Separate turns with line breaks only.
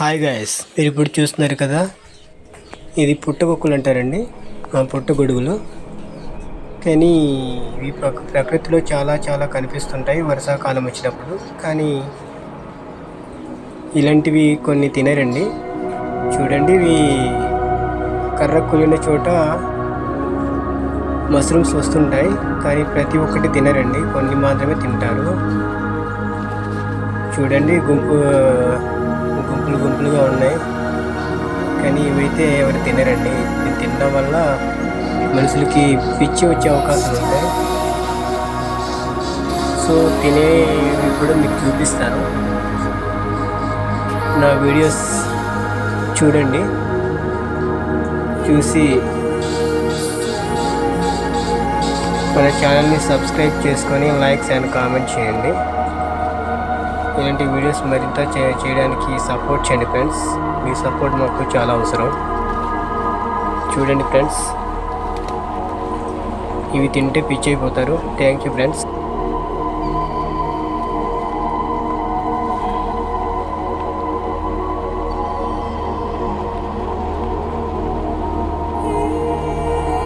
Hi guys మీరు ఇప్పుడు చూస్తున్నారు కదా? ఇది పుట్టగొక్కులు అంటారండి ఆ పుట్టగొడుగులు కానీ ఇవి ప్రక- ప్రకృతిలో చాలా చాలా కనిపిస్తుంటాయి వర్షాకాలం వచ్చినప్పుడు. కానీ ఇలాంటివి కొన్ని తినరండి. చూడండి ఇవి కర్ర కులిన చోట మష్రూమ్స్ వస్తుంటాయి కానీ ప్రతి ఒక్కటి తినరండి. కొన్ని మాత్రమే తింటారు. చూడండి గుంపు గుంపులు గుంపులుగా ఉన్నాయి. కానీ ఇవైతే ఎవరు తినరండి. ఇవి తినడం వల్ల మనుషులకి పిచ్చి వచ్చే అవకాశం ఉంటాయి సో తినేవి కూడా మీకు చూపిస్తాను. నా వీడియోస్ చూడండి. చూసి మన ఛానల్ని సబ్స్క్రైబ్ చేసుకొని లైక్స్ అండ్ కామెంట్ చేయండి. ఇలాంటి వీడియోస్ మరింత చేయడానికి సపోర్ట్ చేయండి ఫ్రెండ్స్ మీ సపోర్ట్ మాకు చాలా అవసరం. చూడండి ఫ్రెండ్స్ ఇవి తింటే పిచ్చి అయిపోతారు. Thank you friends